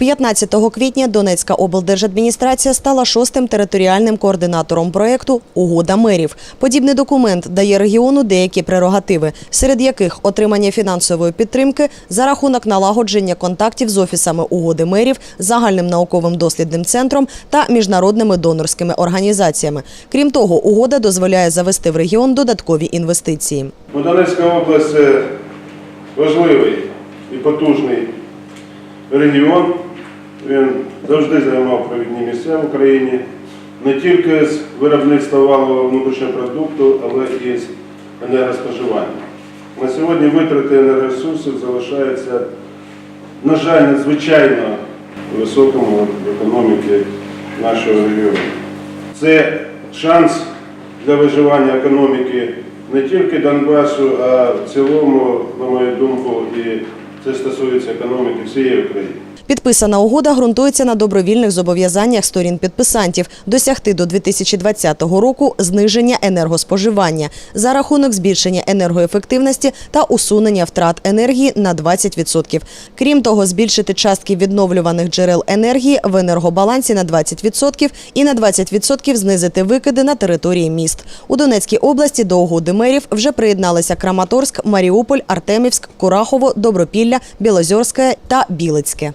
15 квітня Донецька облдержадміністрація стала шостим територіальним координатором проєкту Угода мерів. Подібний документ дає регіону деякі прерогативи, серед яких отримання фінансової підтримки за рахунок налагодження контактів з офісами угоди мерів, загальним науковим дослідним центром та міжнародними донорськими організаціями. Крім того, угода дозволяє завести в регіон додаткові інвестиції. Донецька область важливий і потужний регіон. Він завжди займав провідні місця в Україні не тільки з виробництва валового внутрішнього продукту, але і з енергоспоживання. На сьогодні витрати енергоресурсів залишаються, на жаль, надзвичайно високому в економіці нашого регіону. Це шанс для виживання економіки не тільки Донбасу, а в цілому, на мою думку, і це стосується економіки всієї України. Підписана угода ґрунтується на добровільних зобов'язаннях сторін підписантів досягти до 2020 року зниження енергоспоживання за рахунок збільшення енергоефективності та усунення втрат енергії на 20%. Крім того, збільшити частки відновлюваних джерел енергії в енергобалансі на 20% і на 20% знизити викиди на території міст. У Донецькій області до угоди мерів вже приєдналися Краматорськ, Маріуполь, Артемівськ, Курахово, Добропілля, Білозерське та Білицьке.